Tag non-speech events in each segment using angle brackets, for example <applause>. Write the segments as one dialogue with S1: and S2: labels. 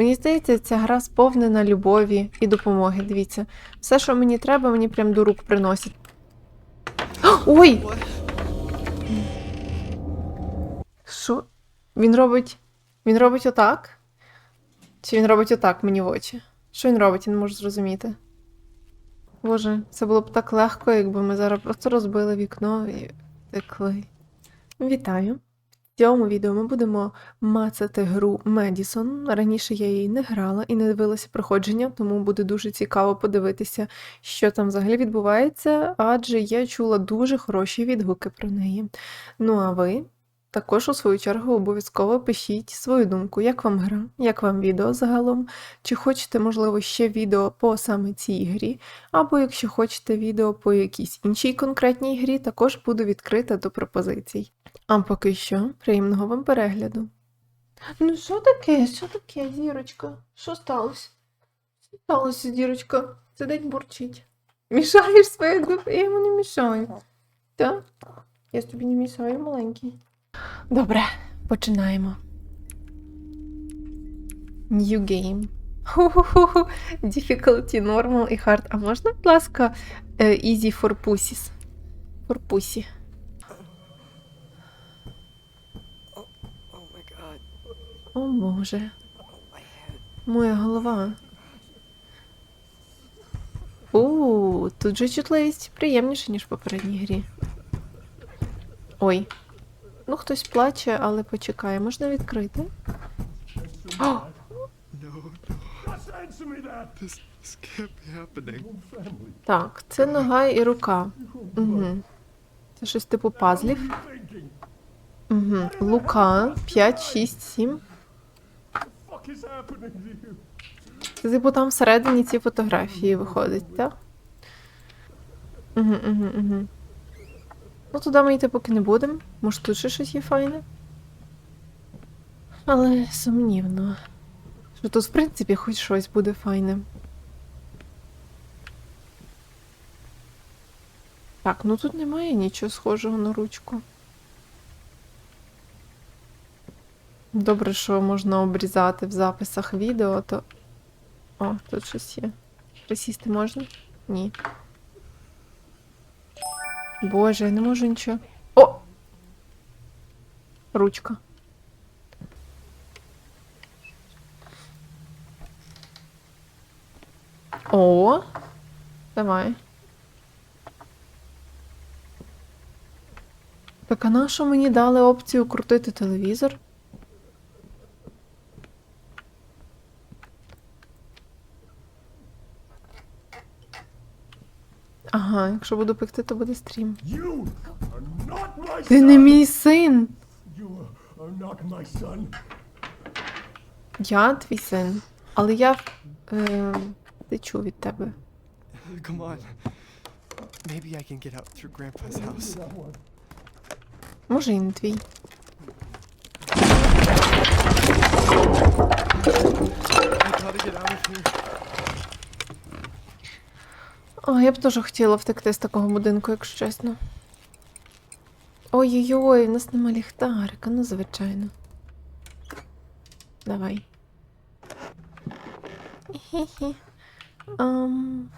S1: Мені здається, ця гра сповнена любові і допомоги. Дивіться. Все, що мені треба, мені прям до рук приносять. <gasps> Ой! Що? Він робить. Він робить отак? Чи він робить отак мені в очі? Що він робить, я не можу зрозуміти. Боже, це було б так легко, якби ми зараз просто розбили вікно і втекли. Вітаю! Цьому відео ми будемо мацати гру Медісон. Раніше я її не грала і не дивилася проходження, тому буде дуже цікаво подивитися, що там взагалі відбувається, адже я чула дуже хороші відгуки про неї. Ну а ви також, у свою чергу, обов'язково пишіть свою думку, як вам гра, як вам відео загалом, чи хочете, можливо, ще відео по саме цій грі, або якщо хочете відео по якійсь іншій конкретній грі, також буду відкрита до пропозицій. А поки що, приємного вам перегляду. Ну, що таке? Що таке, зірочка? Що сталося? Що сталося, зірочка? Сидить бурчить. Мішаєш своє дупи? Я йому не мішаю. Так? Я ж тобі не мішаю, маленький. Добре, починаємо. New game. Ху-ху-ху. Difficulty, normal і hard. А можна, будь ласка, е, easy for pussies? For pussy. О Боже, моя голова. У, тут же чутливість приємніше, ніж в попередній грі. Ой. Ну, хтось плаче, але почекає. Можна відкрити? О, так, це нога і рука. Угу. Це щось типу пазлів. Угу. Лука 5, 6, 7. Типу там всередині ці фотографії виходить, так? Угу, угу. Ну, туди ми йти поки не будемо. Може тут ще щось є файне? Але сумнівно. Що тут, в принципі, хоч щось буде файне. Так, ну тут немає нічого схожого на ручку. Добре, що можна обрізати в записах відео, то. О, тут щось є. Присісти можна? Ні. Боже, я не можу нічого. О! Ручка. О! Давай. Так, а на що мені дали опцію крутити телевізор? Ага, якщо буду пекти, то буде стрім. Ти не мій син! Я твій син. Але я е, течу від тебе.
S2: Come on. Maybe I can get out through Grandpa's house.
S1: Може, і не твій.
S2: I gotta get out of here.
S1: О, я б теж хотіла втекти з такого будинку, якщо чесно. Ой-ой-ой, в нас нема ліхтарика, ну звичайно. Давай. Хі-хі. Ам...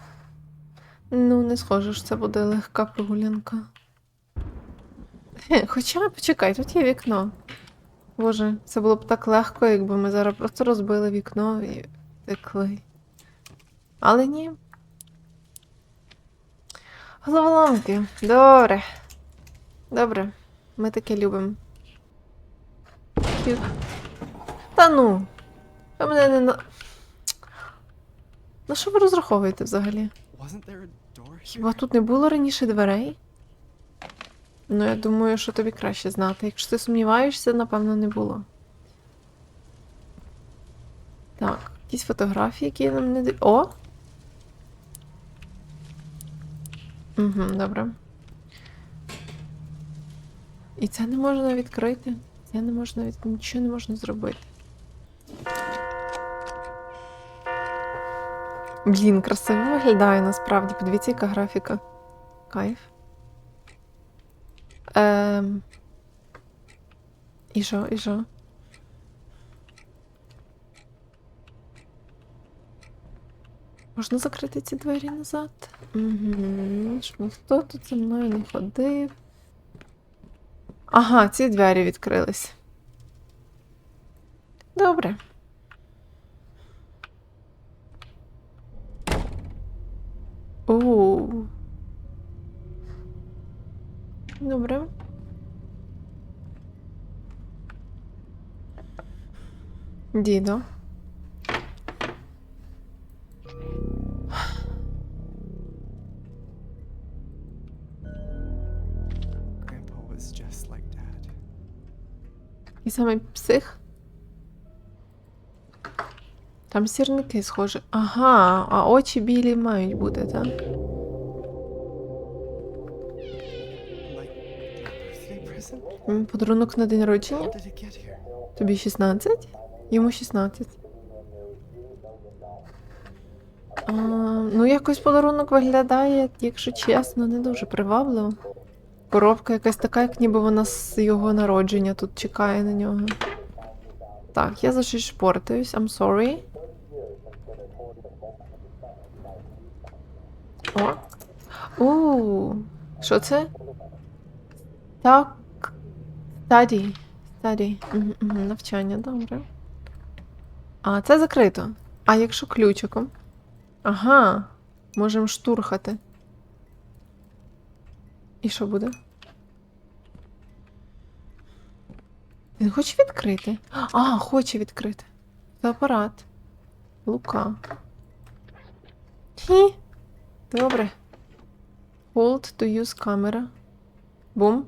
S1: Ну, не схоже, що це буде легка прогулянка. Хоча, почекай, тут є вікно. Боже, це було б так легко, якби ми зараз просто розбили вікно і втекли. Але ні. Головоломки. Добре. Добре. Ми таке любимо. Та ну. Ви мене не на. На що ви розраховуєте взагалі? Хіба тут не було раніше дверей? Ну, я думаю, що тобі краще знати. Якщо ти сумніваєшся, напевно, не було. Так, якісь фотографії, які нам не. О! Угу, добре. І це не можна відкрити. Це не можна від... нічого не можна зробити. Блін, красиво виглядає насправді. Подивіться, яка графіка. Кайф. Ем... І що, і що? Можна закрити ці двері назад? Угу. Щоб ніхто тут зі мною не ходив. Ага, ці двері відкрились. Добре. У. Добре. Дідо. Саме псих. Там сірники схожі. Ага, а очі білі мають бути, так? Подарунок на день народження. Тобі 16? Йому 16. А, ну, якось подарунок виглядає, якщо чесно, не дуже привабливо. Коробка якась така, як ніби вона з його народження тут чекає на нього. Так, я за щось шпортаюсь, I'm sorry. О. У, що це? Так. Угу, угу, навчання, добре. А, це закрито. А якщо ключиком? Ага. Можемо штурхати. І що буде? Він хоче відкрити? А, хоче відкрити. Це апарат. Лука. Хі. Добре. Hold to use camera. Бум.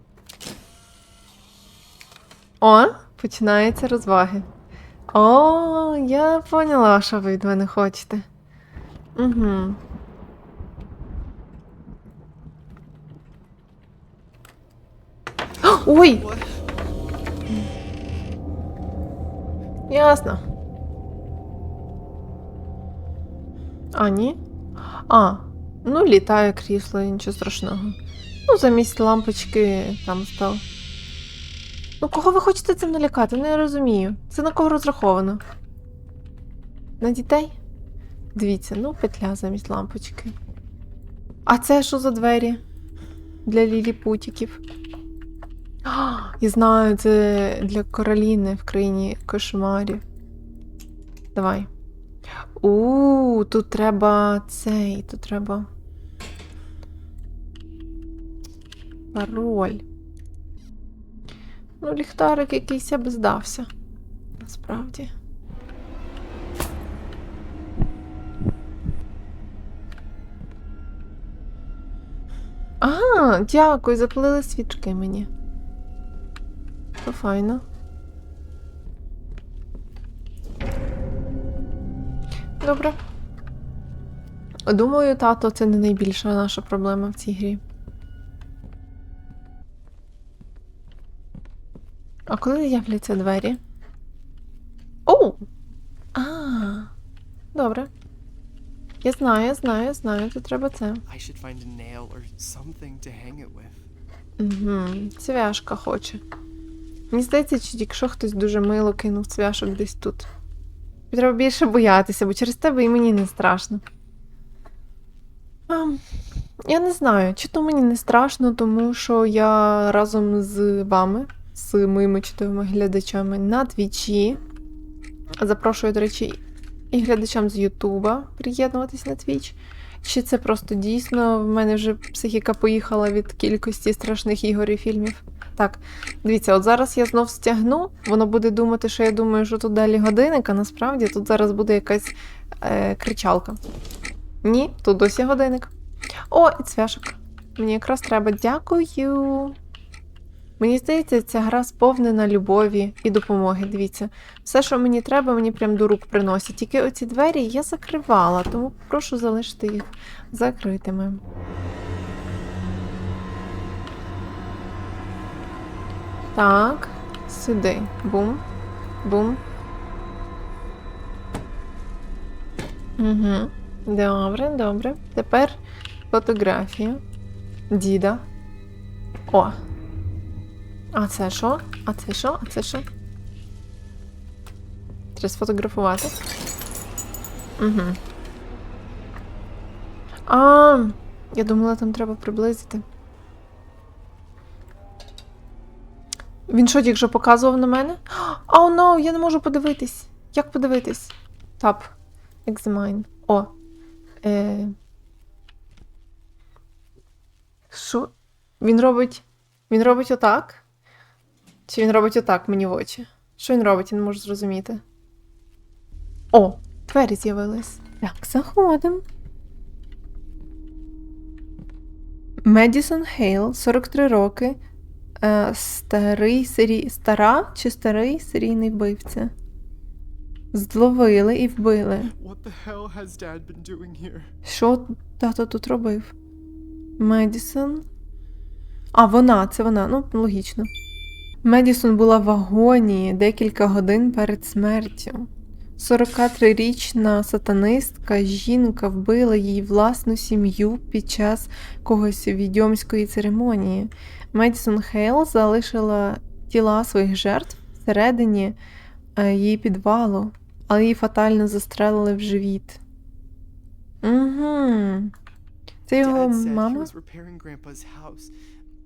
S1: О, починаються розваги. О, я поняла, що ви від мене хочете. Угу. Ой! Ясно. А, ні? А, ну літає крісло, нічого страшного. Ну, замість лампочки там став. Ну, кого ви хочете цим налякати? Не розумію. Це на кого розраховано? На дітей? Дивіться, ну, петля замість лампочки. А це що за двері? Для ліліпутіків. Я знаю, це для Кароліни в країні кошмарів. Давай. У, тут треба цей, тут треба. Пароль. Ну, ліхтарик якийсь я би здався. Насправді. Ага, дякую, запалили свічки мені. То файно. Добре. Думаю, тато, це не найбільша наша проблема в цій грі. А коли з'являться двері? О! А, добре. Я знаю, знаю, я знаю, тут треба це. Угу, цвяшка хоче. Мені здається, чи якщо хтось дуже мило кинув цвяшок десь тут. Треба більше боятися, бо через тебе і мені не страшно. А, я не знаю, чи то мені не страшно, тому що я разом з вами, з моїми чудовими глядачами на твічі. Запрошую, до речі, і глядачам з Ютуба приєднуватись на твіч. Чи це просто дійсно в мене вже психіка поїхала від кількості страшних ігор і фільмів? Так, дивіться, от зараз я знов стягну, воно буде думати, що я думаю, що тут далі годинник, а насправді тут зараз буде якась е, кричалка. Ні, тут досі годинник. О, і цвяшок. Мені якраз треба. Дякую. Мені здається, ця гра сповнена любові і допомоги. Дивіться, все, що мені треба, мені прям до рук приносять. Тільки оці двері я закривала, тому прошу залишити їх закритими. Так, сюди. Бум. Бум. Угу. Добре, добре. Тепер фотографія. Діда. О. А це що? А це що? А це що? Треба сфотографувати. Угу. А, я думала, там треба приблизити. Він що, тільки що показував на мене? О, oh, no, я не можу подивитись. Як подивитись? Тап. Examine. О. Е... Що? Він робить. Він робить отак? Чи він робить отак мені в очі? Що він робить, я не можу зрозуміти. О, двері з'явились. Так, заходимо. Медісон Хейл, 43 роки. Е, старий сері... Стара чи старий серійний вбивця. Зловили і вбили.
S2: What the hell has Dad been doing here?
S1: Що тато тут робив? Медісон. А, вона, це вона, ну, логічно. Медісон була в агонії декілька годин перед смертю. 43-річна сатанистка жінка вбила її власну сім'ю під час когось відьомської церемонії. Медісон Хейл залишила тіла своїх жертв всередині е, її підвалу, але її фатально застрелили в живіт. Угу. Це його мама?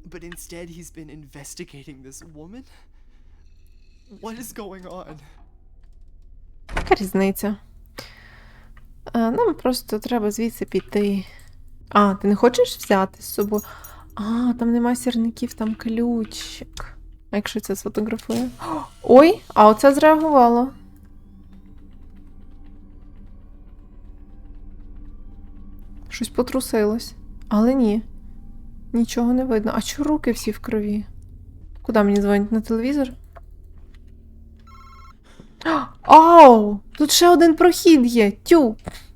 S2: But instead he's been investigating this woman? What is going on?
S1: Яка різниця? А, нам просто треба звідси піти. А, ти не хочеш взяти з собою? А, там нема сірників, там ключик. А якщо це сфотографує? <gasps> Ой, а оце зреагувало. Щось потрусилось. Але ні. Нічого не видно. А чого руки всі в крові? Куди мені дзвонять на телевізор? Ау! Тут ще один прохід є. Тю.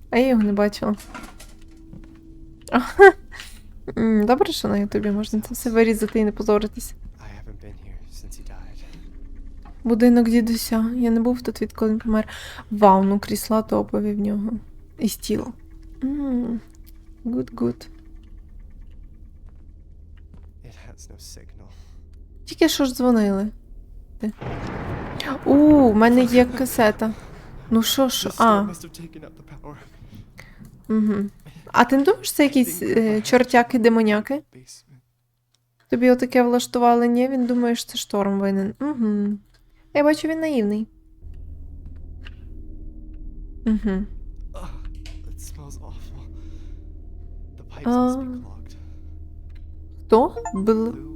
S1: А я його не бачила. Добре, що на Ютубі можна це все вирізати і не позоритись. Будинок дідуся. Я не був тут, відколи він помер. Вау, ну крісла топові в нього. І стіл. М, Тільки що ж дзвонили. У, в мене є касета. Ну що ж, а. Угу. А ти не думаєш, це якісь е, чортяки-демоняки? Тобі отаке влаштували, ні? Він думає, що це шторм винен. Угу. Я бачу, він наївний. Угу.
S2: Ugh, it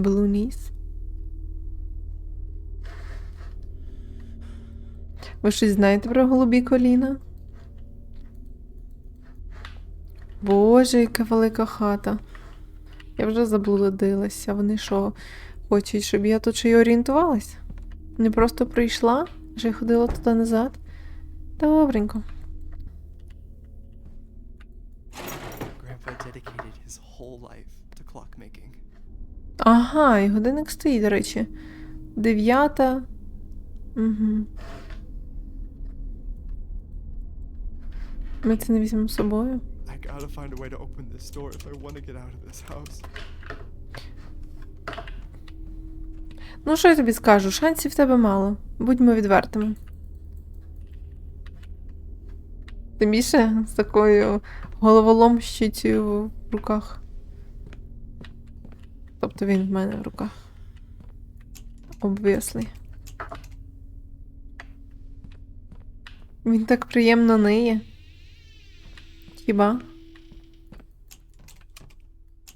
S1: Блуніс. Ви щось знаєте про голубі коліна? Боже, яка велика хата. Я вже заблудилася. Вони що, хочуть, щоб я тут ще й орієнтувалась? Не просто прийшла, вже ходила туди назад. Добренько.
S2: Grandpa dedicated his whole life.
S1: Ага, і годинник стоїть, до речі. Дев'ята. Угу. Ми це не візьмемо з собою. Ну, що я тобі скажу? Шансів в тебе мало. Будьмо відвертими. Тим більше з такою головоломщицею в руках. Тобто він в мене в руках. Obviously. Він так приємно ниє. Хіба?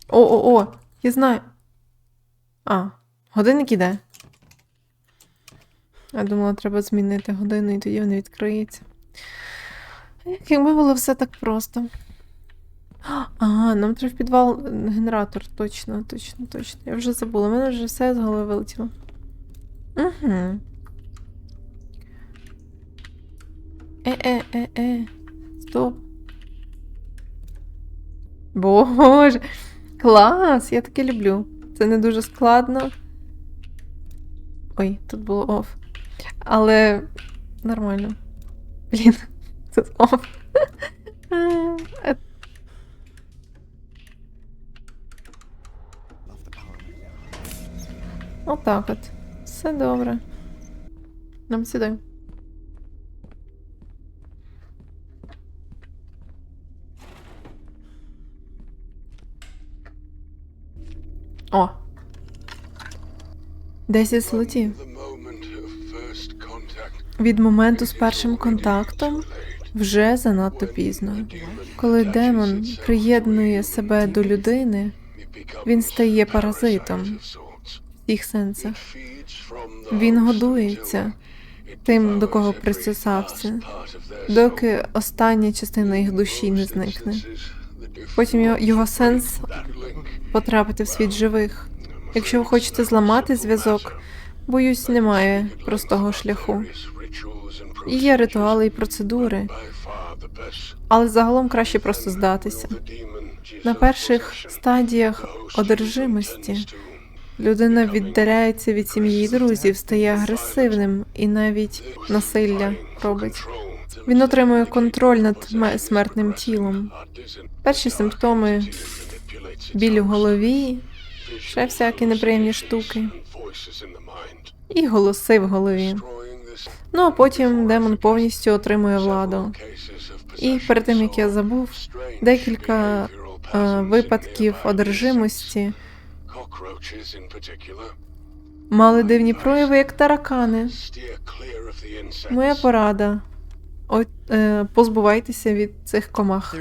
S1: О-о-о! Я знаю. А, годинник іде. Я думала, треба змінити годину, і тоді він відкриється. Якби було все так просто. Ага, нам треба в підвал е, генератор. Точно, точно, точно. Я вже забула. У мене вже все з голови вилетіло. Угу. Е-е-е-е. Стоп. Боже. Клас! Я таке люблю. Це не дуже складно. Ой, тут було оф. Але нормально. Блін, <laughs> тут оф. <laughs> Отак от. Все добре. Нам сюди. О. Десять слотів. Від моменту з першим контактом вже занадто пізно. Коли демон приєднує себе до людини, він стає паразитом всіх сенсах. Він годується тим, до кого
S3: their
S1: доки остання частина їх душі не зникне. Потім його, його сенс потрапити в світ живих. Якщо ви хочете зламати зв'язок, боюсь, немає простого шляху. Є ритуали і процедури, але загалом краще просто здатися. На перших стадіях одержимості людина віддаляється від сім'ї і друзів, стає агресивним і навіть насилля робить. Він отримує контроль над смертним тілом. Перші симптоми біль у голові, ще всякі неприємні штуки, і голоси в голові. Ну а потім демон повністю отримує владу. І перед тим як я забув, декілька е, випадків одержимості мали дивні прояви, як таракани. Моя порада. От, е, позбувайтеся від цих комах.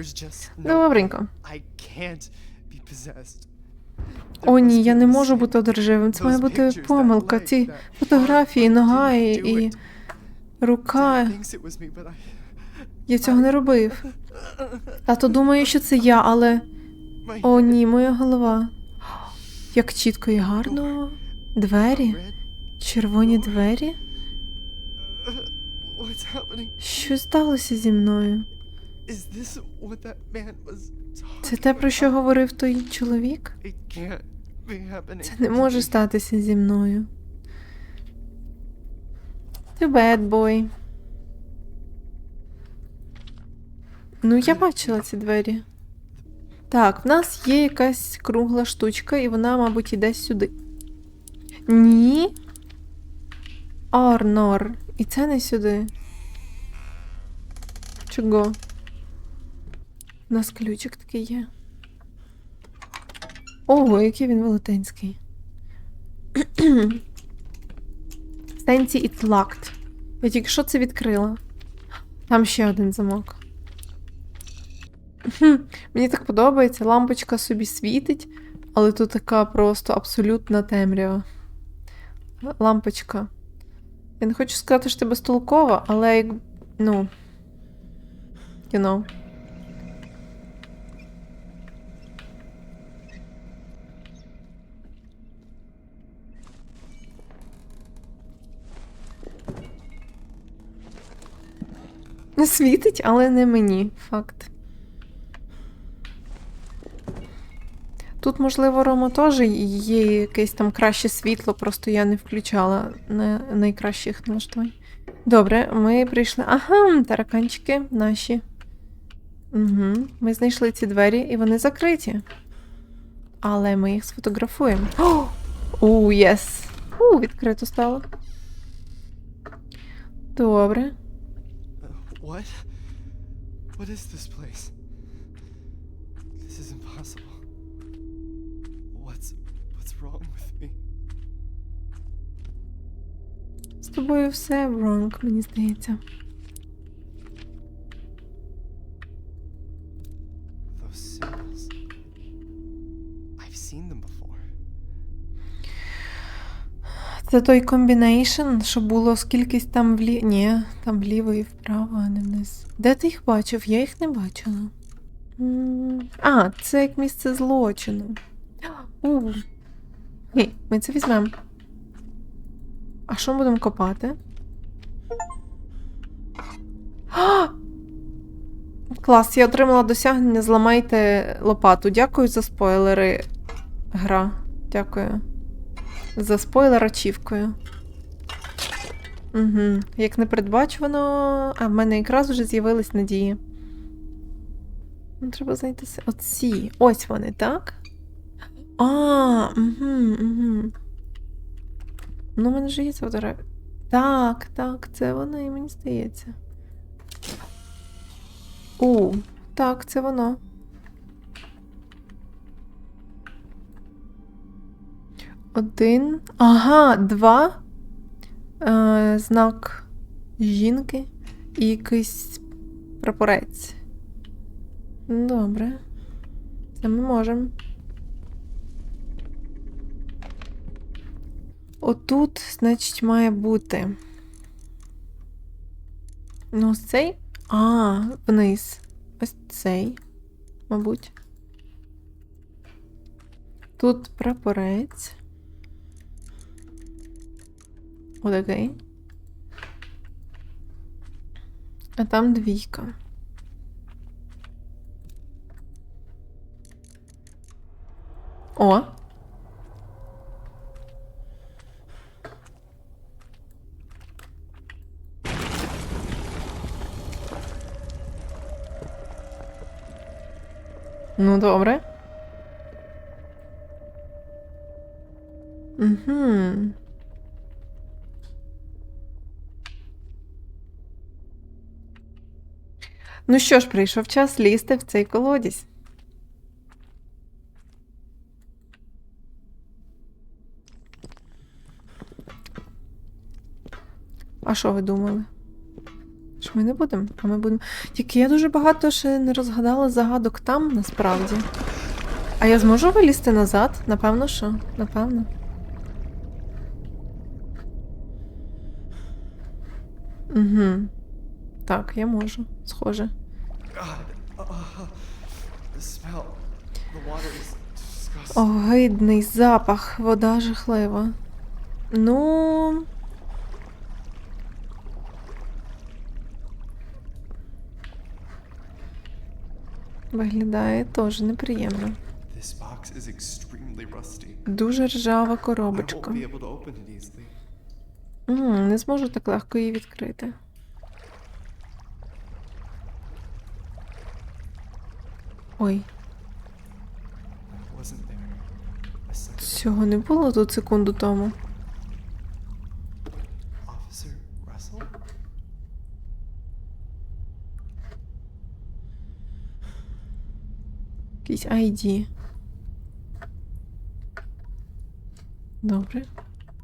S1: Добренько.
S2: I can't be possessed.
S1: О, ні, я не можу бути одержимим. Це має бути помилка. Ці фотографії, нога і, і рука. Я цього не робив. Тато думає, що це я, але. О, ні, моя голова. Як чітко і гарно. Двері? Червоні двері? Що сталося зі мною? Це те, про що говорив той чоловік? Це не може статися зі мною. Bad, boy. Ну, я бачила ці двері. Так, в нас є якась кругла штучка, і вона, мабуть, іде сюди. Ні. Арнор. І це не сюди. Чого? У нас ключик такий є. Ого, який він велетенський. Сенсі it's locked. Я тільки що це відкрила. Там ще один замок. Хм, Мені так подобається, лампочка собі світить, але тут така просто абсолютна темрява. Лампочка. Я не хочу сказати, що ти безтолкова, але як. Ну. You know. Світить, але не мені. Факт. Тут, можливо, Рома теж є якесь там краще світло, просто я не включала на найкращих налаштувань. Добре, ми прийшли. Ага, тараканчики наші. Угу. Ми знайшли ці двері, і вони закриті. Але ми їх сфотографуємо. О, єс. У, відкрито стало. Добре.
S2: What? What is this place? This is impossible. Wrong with me?
S1: З тобою все wrong, мені здається.
S2: Those symbols. I've seen them before.
S1: Це той комбінейшн, що було скількись там влі... Ні, там вліво і вправо, а не вниз. Де ти їх бачив? Я їх не бачила. А, це як місце злочину. У. Ні, ми це візьмемо. А що ми будемо копати? А! Клас, я отримала досягнення. Зламайте лопату. Дякую за спойлери. Гра. Дякую. За спойлер ачівкою. Угу. Як непередбачувано, а в мене якраз вже з'явились надії. Треба знайти оці. Ось вони, так? А, угу, угу. Ну, в мене ж є ця фотографія. Так, так, це вони, мені здається. У, так, це воно. Один. Ага, два. Е, знак жінки і якийсь прапорець. Добре. Це ми можемо. Отут, значить, має бути. Ну, ось цей. А, вниз. Ось цей, мабуть. Тут прапорець. Отакий. А там двійка. О. Ну, добре. Угу. Ну що ж, прийшов час лізти в цей колодязь. А що ви думали? Ми не будемо? А ми будемо. Тільки я дуже багато ще не розгадала загадок там насправді. А я зможу вилізти назад? Напевно, що? Напевно. Угу. Так, я можу. Схоже. Огидний запах, вода жахлива. Ну. Виглядає теж неприємно. Дуже ржава коробочка. М, не зможу так легко її відкрити. Ой, цього не було тут секунду тому. Якийсь ID. Добре.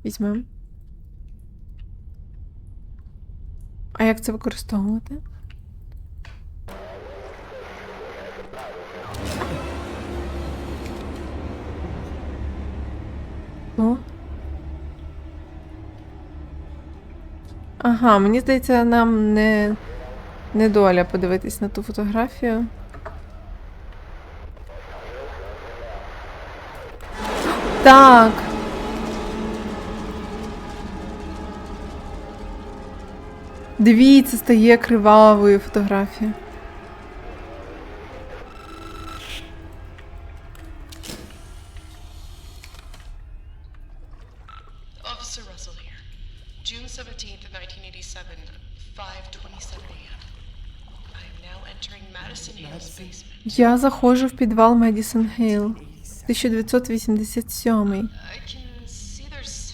S1: Візьмемо. А як це використовувати? О. Ага, мені здається, нам не, не доля подивитись на ту фотографію. Так. Дивіться, стає кривавою фотографія.
S4: Officer Russell here. June 17th, 1987, 5:27 a.m. I am now entering Madison Hill's basement.
S1: Я заходжу в підвал Медісон Гейл. 1987.
S4: I can see there's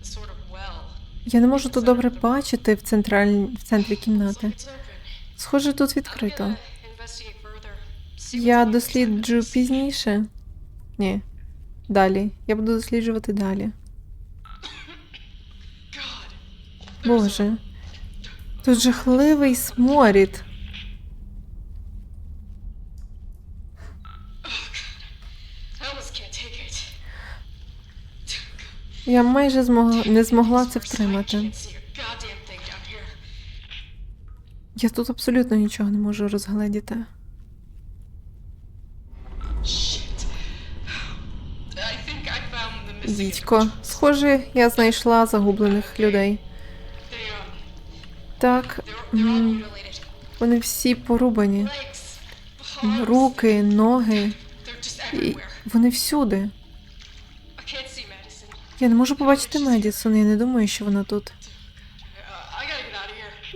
S4: a sort of well.
S1: Я не можу тут добре бачити в, централь... в центрі кімнати. Схоже, тут відкрито. Я досліджу пізніше. Ні. Далі. Я буду досліджувати далі. <coughs> Боже. Тут жахливий сморід.
S4: I almost can't take it.
S1: Я майже змогла... не змогла це втримати. Я тут абсолютно нічого не можу розгледіти. Дідько, схоже, я знайшла загублених людей.
S4: Um,
S1: Так, вони всі порубані. Руки, ноги. І. вони всюди. Я не можу побачити Медісон, я не думаю, що вона тут.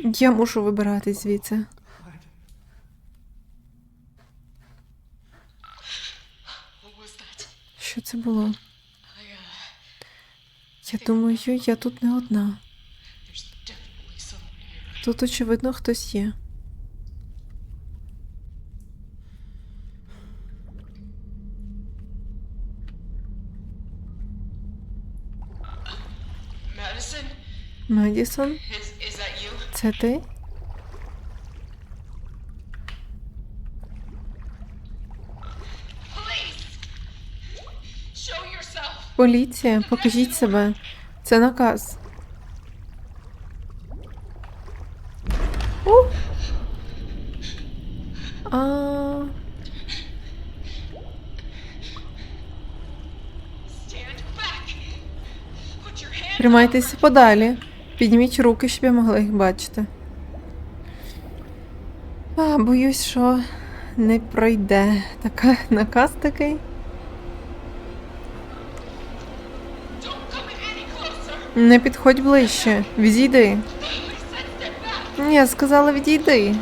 S1: Я мушу вибиратись звідси. Що це було? Я думаю, я тут не одна. Тут, очевидно, хтось є. Медісон. Це ти? Поліція, покажіть себе. Це наказ. У. А. Тримайтеся подалі. Підніміть руки, щоб я могла їх бачити. А, боюсь, що не пройде. Така <laughs> наказ такий. Не підходь ближче. Відійди. Ні, сказала відійди.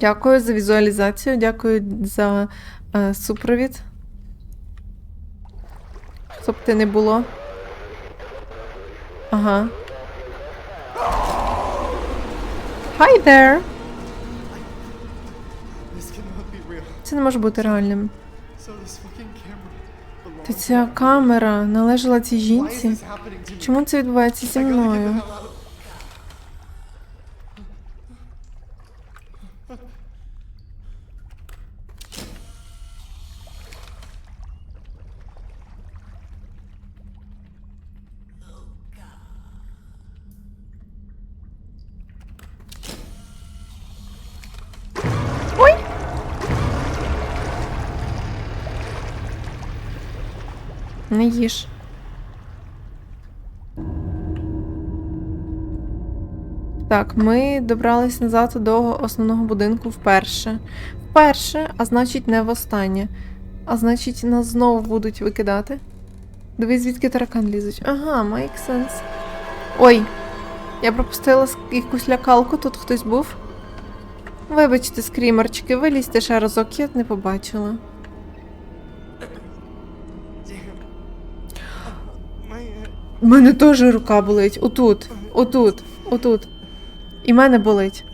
S1: Дякую за візуалізацію, дякую за е, супровід. Хто б ти не було. Ага. Hi there! Це не може бути реальним. Та ця камера належала цій жінці. Чому це відбувається зі мною? Не їж. Так, ми добрались назад до основного будинку вперше. Вперше, а значить, не востаннє. А значить, нас знову будуть викидати. Дивись, звідки таракан лізуть. Ага, make sense. Ой, я пропустила якусь лякалку, тут хтось був. Вибачте, скрімерчики, вилізьте ще разок, я не побачила. Мене теж рука болить. Отут, отут, отут. І мене болить.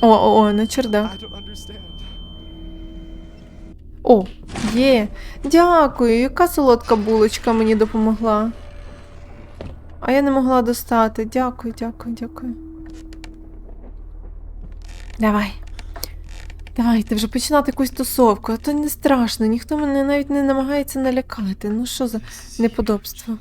S1: О, о, о, на чердак. О, є. Дякую, яка солодка булочка мені допомогла. А я не могла достати. Дякую, дякую, дякую. Давай. Давайте вже починати якусь тусовку, а то не страшно, ніхто мене навіть не намагається налякати. Ну що за неподобство?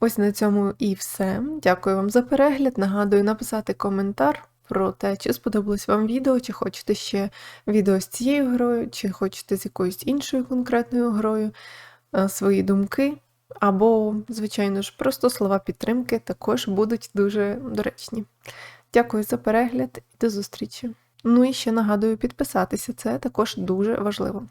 S1: Ось на цьому і все. Дякую вам за перегляд. Нагадую написати коментар про те, чи сподобалось вам відео, чи хочете ще відео з цією грою, чи хочете з якоюсь іншою конкретною грою, е, свої думки. Або, звичайно ж, просто слова підтримки також будуть дуже доречні. Дякую за перегляд і до зустрічі. Ну і ще нагадую підписатися, це також дуже важливо.